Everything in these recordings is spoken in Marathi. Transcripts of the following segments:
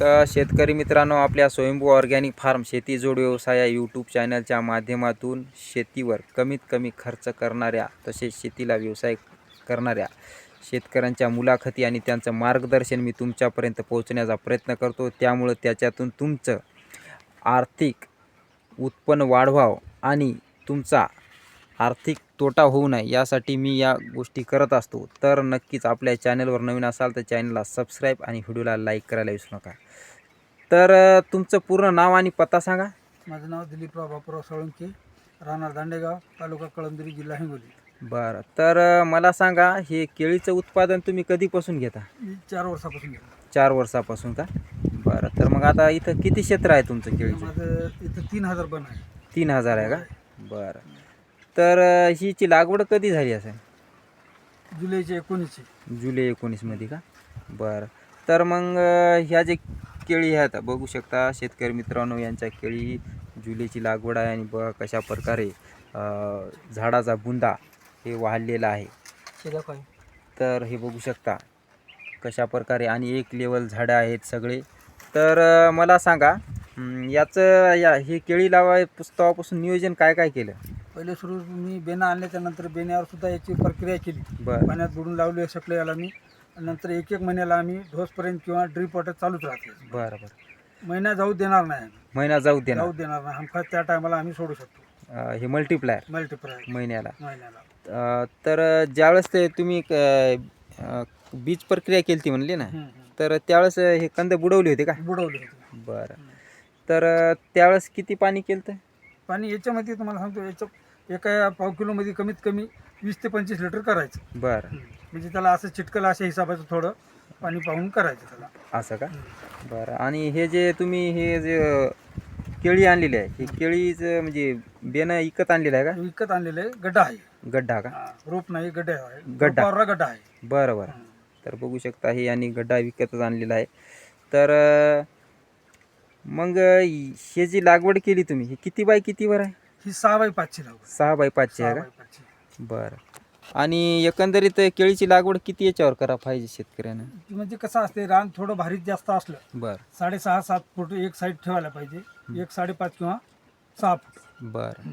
तर शेतकरी मित्रांनो आपल्या स्वयंभू ऑर्गॅनिक फार्म शेती जोड व्यवसाय या यूट्यूब चॅनलच्या माध्यमातून शेतीवर कमीत कमी खर्च करणाऱ्या तसेच शेतीला व्यवसाय करणाऱ्या शेतकऱ्यांच्या मुलाखती आणि त्यांचं मार्गदर्शन मी तुमच्यापर्यंत पोहोचण्याचा प्रयत्न करतो. त्यामुळं त्याच्यातून तुमचं आर्थिक उत्पन्न वाढवावं आणि तुमचा आर्थिक तोटा होऊ नये यासाठी मी या गोष्टी करत असतो. तर नक्कीच आपल्या चॅनलवर नवीन असाल तर चॅनलला सबस्क्राईब आणि व्हिडिओला लाईक करायला विसरू नका. तर तुमचं पूर्ण नाव आणि पत्ता सांगा. माझं नाव दिलीपराव बापूराव साळुंके राहणार दांडेगाव तालुका कळमदरी जिल्हा हिंगोली. बरं तर मला सांगा हे केळीचं उत्पादन तुम्ही कधीपासून घेता? चार वर्षापासून गेलो चार वर्षापासून का? बरं तर मग आता इथं किती क्षेत्र आहे तुमचं केळीचं? माझं इथं तीन हजार बन आहे. तीन हजार आहे का? बरं. तर हिची लागवड कधी झाली असेल? जुलैचे एकोणीसचे. जुलै एकोणीसमध्ये का? बरं. तर मग ह्या जे केळी आहेत बघू शकता शेतकरी मित्रांनो यांच्या केळी जुलैची लागवड आहे आणि बघा कशा प्रकारे झाडाचा बुंदा हे वाढलेला आहे. तर हे बघू शकता कशा प्रकारे आणि एक लेवल झाडं आहेत सगळे. तर मला सांगा याचं या हे केळी लावाय पुस्तकापासून नियोजन काय काय केलं? पहिले सुरू मी बेना आणल्याच्या नंतर बेण्यावर सुद्धा याची प्रक्रिया केली. बरं. पाण्यात बुडून लावले शकले याला मी. नंतर एक एक महिन्याला आम्ही ढोसपर्यंत किंवा ड्रीप वॉटर चालूच राहते. बरं बरं. महिना जाऊ देणार नाही आम्ही. महिना जाऊ दे ना जाऊ देणार नाही. हमखास त्या टायमाला आम्ही सोडू शकतो. अ, हे मल्टीप्लायर मल्टीप्लाय महिन्याला. महिन्याला. अ, तर ज्यावेळेस ते तुम्ही क- अ, बीज प्रक्रिया केली ती म्हणली ना हम्म, हम्म. तर त्यावेळेस हे कंद बुडवले होते का? बुडवले होते. बरं. तर त्यावेळेस किती पाणी केलं तर पाणी याच्यामध्ये तुम्हाला सांगतो याच्या एका पाव किलोमध्ये कमीत कमी वीस ते पंचवीस लिटर करायचं. बरं. म्हणजे त्याला असं चिटकलं अशा हिसाबाचं थोडं पाणी पाहून करायचं त्याला. असं का? बरं. आणि हे जे तुम्ही हे जे केळी आणलेली आहे हे केळीचं म्हणजे बेनं इकत आणलेलं आहे विकत आणलेलं आहे गड्डा आहे. का गड्डा का? हा, रोप नाही गड्डा आहे. गड्डा. गड्डा आहे. बरं बरं. तर बघू शकता हे यांनी गड्डा विकतच आणलेला आहे. तर अ, मग हे जी लागवड केली तुम्ही ही किती बाय कितीवर आहे? ही सहा बाय पाचशे लागवड. सहा बाय पाचशे सहा आहे का पाचशे बरं. आणि एकंदरीत केळीची लागवड किती याच्यावर करा पाहिजे शेतकऱ्यानं? म्हणजे कसं असते रान थोडं भारीत जास्त असलं बरं. साडेसहा सात फूट एक साईड ठेवायला पाहिजे. एक साडेपाच किंवा सहा फूट. बरं.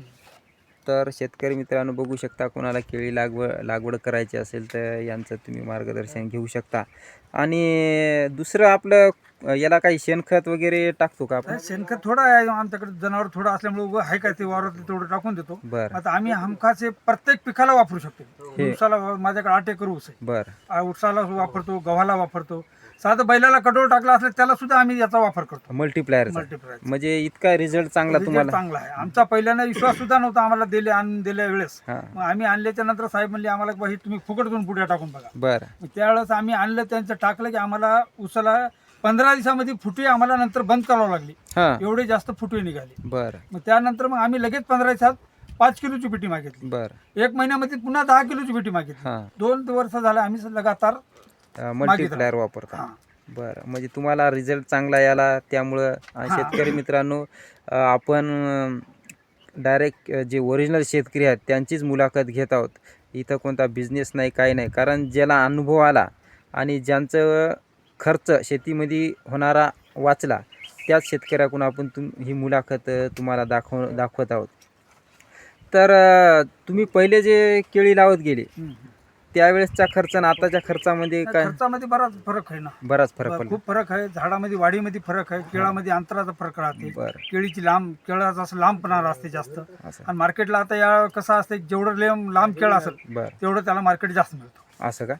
तर शेतकरी मित्रांनो बघू शकता कोणाला केळी लागवड लागवड करायची असेल तर यांचं तुम्ही मार्गदर्शन घेऊ शकता. आणि दुसरं आपलं याला काही शेणखत वगैरे टाकतो का आपण? शेणखत थोडं आहे. आमच्याकडे जनावर थोडं असल्यामुळे उगं आहे काय ते वावरात तेवढं टाकून देतो. बरं. आता आम्ही हमखास हे प्रत्येक पिकाला वापरू शकतो. हे- उसाला माझ्याकडे आठ एकर ऊस आहे. बरं. आ, उसाला वापरतो गव्हाला वापरतो. साधं बैलाला कटोळ टाकला असलं त्याला सुद्धा आम्ही याचा वापर करतो. मल्टीप्लायरचा मल्टीप्लाय म्हणजे इतका रिझल्ट चांगला तुम्हाला. चांगला आहे. आमचा पहिल्यांदा विश्वास सुद्धा नव्हता आम्हाला दिले आणून दिल्या वेळेस. हां. मग आम्ही आणल्याच्या नंतर साहेब म्हणले आम्हाला हे तुम्ही फुकटतून पुढे टाकून बघा. बरं. मग त्यावेळेस आम्ही आणलं त्यांचं टाकलं की आम्हाला उसाला पंधरा दिवसामध्ये फुटवे आम्हाला नंतर बंद करावं लागली. हां. एवढे जास्त फुटवे निघाले. बरं. मग त्यानंतर मग आम्ही लगेच पंधरा दिवसात पाच किलोची पेटी मागितली. बरं. एक महिन्यामध्ये पुन्हा दहा किलोची पेटी मागितली. हां. दोन वर्ष झालं आम्ही लगातार मल्टीप्लायर वापरता. बरं म्हणजे तुम्हाला रिझल्ट चांगला याला त्यामुळं. शेतकरी मित्रांनो आपण डायरेक्ट जे ओरिजिनल शेतकरी आहेत त्यांचीच मुलाखत घेत आहोत इथं कोणता बिझनेस नाही काही नाही कारण ज्याला अनुभव आला आणि ज्यांचं खर्च शेतीमध्ये होणारा वाचला त्याच शेतकऱ्याकडून आपण तुम ही मुलाखत तुम्हाला दाखव दाखवत आहोत तर तुम्ही पहिले जे केळी लावत गेले. त्यावेळेसचा खर्च आणि आताच्या खर्चामध्ये काय? खर्चामध्ये बराच फरक आहे ना. बराच फरक पडला. खूप फरक आहे. झाडामध्ये वाढीमध्ये फरक आहे. केळामध्ये अंतराचा फरक राहते. बरं. केळीची लांब केळाचा असं लांबपणा असते जास्त. असं. आणि मार्केटला आता या कसं असते जेवढं लांब लांब केळ असेल बरं. तेवढं त्याला मार्केट जास्त मिळतो. असं का?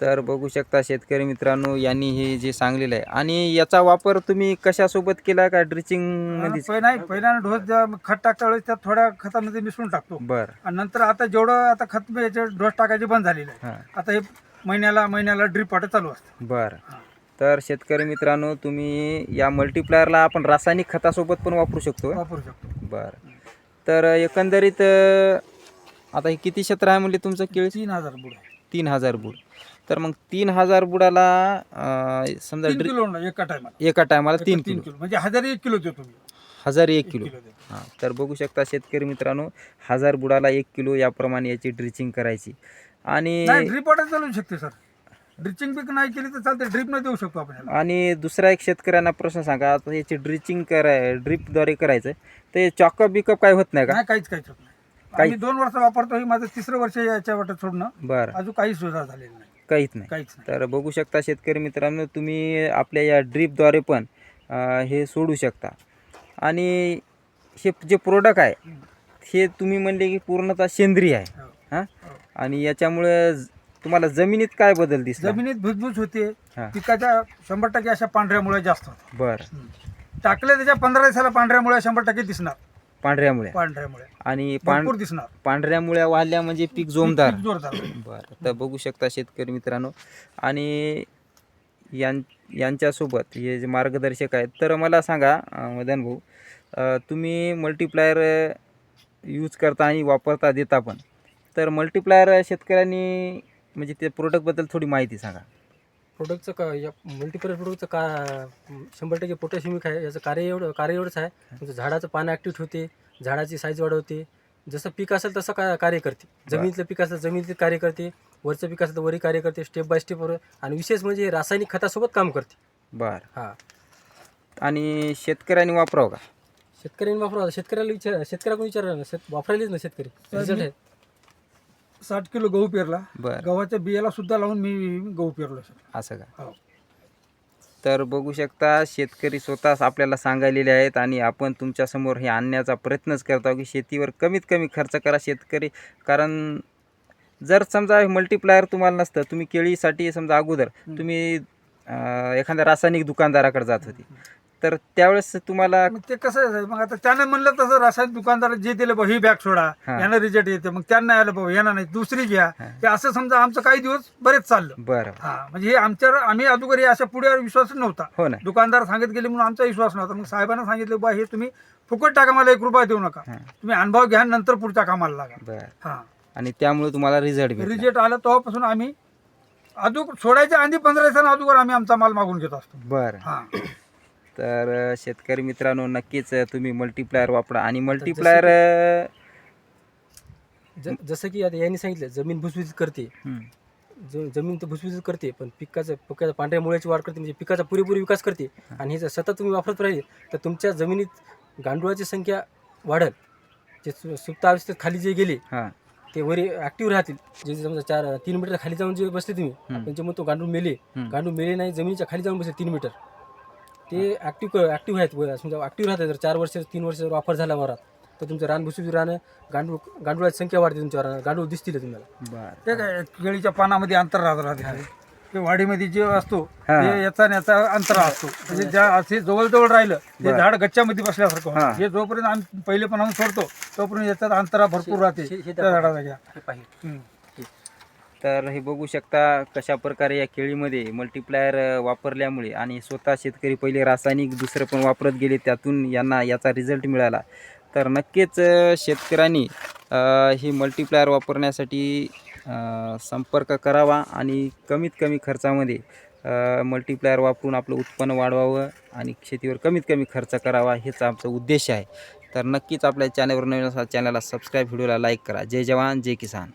तर बघू शकता शेतकरी मित्रांनो यांनी हे जे सांगलेलं आहे. आणि याचा वापर तुम्ही कशासोबत केला का ड्रिचिंगमध्ये पहिले नाही पहिल्यानं ढोस खत टाकता वेळेस त्यात थोड्या खतामध्ये मिसळून टाकतो. बरं. आणि नंतर आता जेवढं आता खत डोस टाकायचे बंद झालेले आहे आता हे महिन्याला महिन्याला ड्रीप वाटे चालू असते. बरं. तर शेतकरी मित्रांनो तुम्ही या मल्टीप्लायरला आपण रासायनिक खतासोबत पण वापरू शकतो. वापरू शकतो. बरं. तर एकंदरीत आता हे किती क्षेत्र आहे म्हणजे तुमचं केळी? तीन हजार बुड तीन हजार बुड. तर मग तीन हजार बुडाला अं, समजा तीन ड्रि किलो होणार एका टायमाला. एका टायमाला तीन तीन किलो. किलो. म्हणजे हजार एक किलो देतो मी. हजार एक किलो. देतो. हां तर बघू शकता शेतकरी मित्रांनो हजार बुडाला एक किलो याप्रमाणे याची ड्रिचिंग करायची. आणि नाही ड्रीप चालू शकते सर. ड्रिचिंग पीक नाही केली तर चालते ड्रीप न देऊ शकतो आपण ह्याला. आणि दुसरा एक शेतकऱ्यांना प्रश्न सांगा आता याची ड्रिचिंग कराय ड्रिपद्वारे करायचं हे चॉकअप बिकअप काय होत नाही का? नाही काहीच काहीच होत नाही. काही- आम्ही दोन वर्ष वापरतो हे माझं तिसरं वर्ष याच्या वाटत सोडणं. बरं. अजून काही सुविधा झालेली नाही काहीच नाही. काहीच नाही. तर बघू शकता शेतकरी मित्रांनो तुम्ही आपल्या या ड्रीपद्वारे पण अं, हे सोडू शकता. आणि हे जे प्रोडक्ट आहे हे तुम्ही म्हणले की पूर्णतः सेंद्रिय आहे. हो. हां? हो. आणि याच्यामुळे ज- तुम्हाला जमिनीत काय बदल दिसला? जमिनीत भुसभुस होते. हा. पिकाच्या शंभर टक्के अशा पांढऱ्यामुळे जास्त बरं. टाकले त्याच्या पंधरा दिवसाला पांढऱ्यामुळे शंभर टक्के दिसणार. पांढऱ्यामुळे. पांढऱ्यामुळे. आणि पांढ भरपूर दिसणार. पांढऱ्यामुळे वाढल्या म्हणजे पीक जोमदार. पीक जोरदार. बरं तर बघू शकता शेतकरी मित्रांनो. आणि यां यांच्यासोबत हे जे मार्गदर्शक आहेत तर मला सांगा अं, मदन भाऊ अं, तुम्ही मल्टीप्लायर यूज करता आणि वापरता देता पण. तर मल्टीप्लायर शेतकऱ्यांनी म्हणजे ते प्रोडक्टबद्दल थोडी माहिती सांगा. प्रोडक्टचं का या मल्टीपर्पज प्रोडक्टचं का शंभर टक्के पोटॅशियमिक आहे याचं कार्य एवढं कार्य एवढंच आहे. तुमचं झाडाचं पान ॲक्टिव्ह होते झाडाची साईज वाढवते. जसं पीक असेल तसं का कार्य करते. जमिनीतलं पीक असेल जमिनीतलं कार्य करते. वरचं पीक असेल तर वरी कार्य करते स्टेप बाय स्टेप आणि विशेष म्हणजे रासायनिक खतासोबत काम करते. बरं. हां. आणि शेतकऱ्यांनी वापरावं का? शेतकऱ्यांनी वापरा शेतकऱ्याला विचार शेतकऱ्याकडून विचारा ना शेत वापरायलेच ना शेतकरी. रिझल्ट आहे. साठ किलो गहू पेरला. बरं. गव्हाच्या बियाला सुद्धा लावून मी गहू पेरलो सर असं का? हो. तर बघू शकता शेतकरी स्वतःच आपल्याला सांगायलेले आहेत आणि आपण तुमच्यासमोर हे आणण्याचा प्रयत्नच करतो की शेतीवर कमीत कमी खर्च करा शेतकरी. कारण जर समजा मल्टीप्लायर तुम्हाला नसतं तुम्ही केळीसाठी समजा अगोदर तुम्ही अं, एखाद्या रासायनिक दुकानदाराकडे जात होती. तर त्यावेळेस तुम्हाला मग ते कसं आहे मग आता त्याने म्हणलं तसं रासायनिक दुकानदार जे दिलं बा ही बॅग सोडा. हा. यानं रिजेक्ट येते. मग त्यांना आलं बाबा यांना नाही दुसरी घ्या. हा. ते असं समजा आमचं काही दिवस बरेच चाललं. बरं. हा म्हणजे हे आमच्यावर आम्ही अगोदर हे अशा पुढे विश्वास नव्हता. हो ना. दुकानदार सांगत गेले म्हणून आमचा विश्वास नव्हता. मग साहेबांना सांगितलं बा हे तुम्ही फुकट टाका मला एक रुपया देऊ नका. हा. तुम्ही अनुभव घ्या नंतर पुढच्या कामाला लागा. बरं. हा. आणि त्यामुळे तुम्हाला रिझल्ट भेटला. रिजेक्ट आला तेव्हापासून आम्ही अजून सोडायच्या आधी पंधरा दिवसांना अगोदर आम्ही आमचा माल मागून घेत असतो. बरं. हा. तर शेतकरी मित्रांनो नक्कीच तुम्ही मल्टीप्लायर वापरा. आणि मल्टीप्लायर जसं की आता यांनी सांगितलं जमीन भुसभुशीत करते. जमीन तर भुसभुशीत करते पण पिकाचं पिकाच्या पांढऱ्या मुळ्याची वाढ करते म्हणजे पिकाचा पुरेपूर विकास करते. आणि हे जर सतत तुम्ही वापरत राहिले तर तुमच्या जमिनीत गांडुळाची संख्या वाढेल. जे सुप्त अवस्थेत खाली जे गेले हां. ते वरी ॲक्टिव्ह राहतील. जे समजा चार तीन मीटर खाली जाऊन जे बसले तुम्ही. त्यांच्यामुळे तो गांडूळ मेले. गांडूळ मेले नाही जमिनीच्या खाली जाऊन बसले तीन मीटर ते ॲक्टिव्ह ॲक्टिव्ह आहेत समजा ॲक्टिव्ह राहतात जर चार वर्ष तीन वर्ष जर वापर झाला वरात तर तुमचं रान भुसभुशीत राहणं गांडूळ गांडुळाची संख्या वाढते तुमच्या रानात. गांडूळ दिसतील तुम्हाला? बरं. ते काय केळीच्या पानामध्ये अंतर राहत राहते. ते वाढीमध्ये जे असतो हा. ते याचा आणि याचा अंतर असतो. म्हणजे ज्या असे जवळजवळ राहिलं ते. झाड गच्च्यामध्ये बसल्यासारखं. हा. होतं. हे जोपर्यंत आम्ही पहिले पण आम्ही सोडतो तोपर्यंत याच्यात अंतरा भरपूर राहते त्या झाडाला. घ्या पाहिजे. तर हे बघू शकता कशा प्रकारे या केळीमध्ये मल्टीप्लायर वापरल्यामुळे आणि स्वतः शेतकरी पहिले रासायनिक दुसरं पण वापरत गेले त्यातून यांना याचा रिझल्ट मिळाला. तर नक्कीच शेतकऱ्यांनी ही मल्टीप्लायर वापरण्यासाठी संपर्क करावा आणि कमीत कमी खर्चामध्ये मल्टीप्लायर वापरून आपलं उत्पन्न वाढवावं आणि शेतीवर कमीत कमी खर्च करावा हेच आमचा उद्देश आहे. तर नक्कीच आपल्या चॅनलवर नवीन असा चॅनलला सबस्क्राईब व्हिडिओला लाईक करा. जय जवान जय किसान.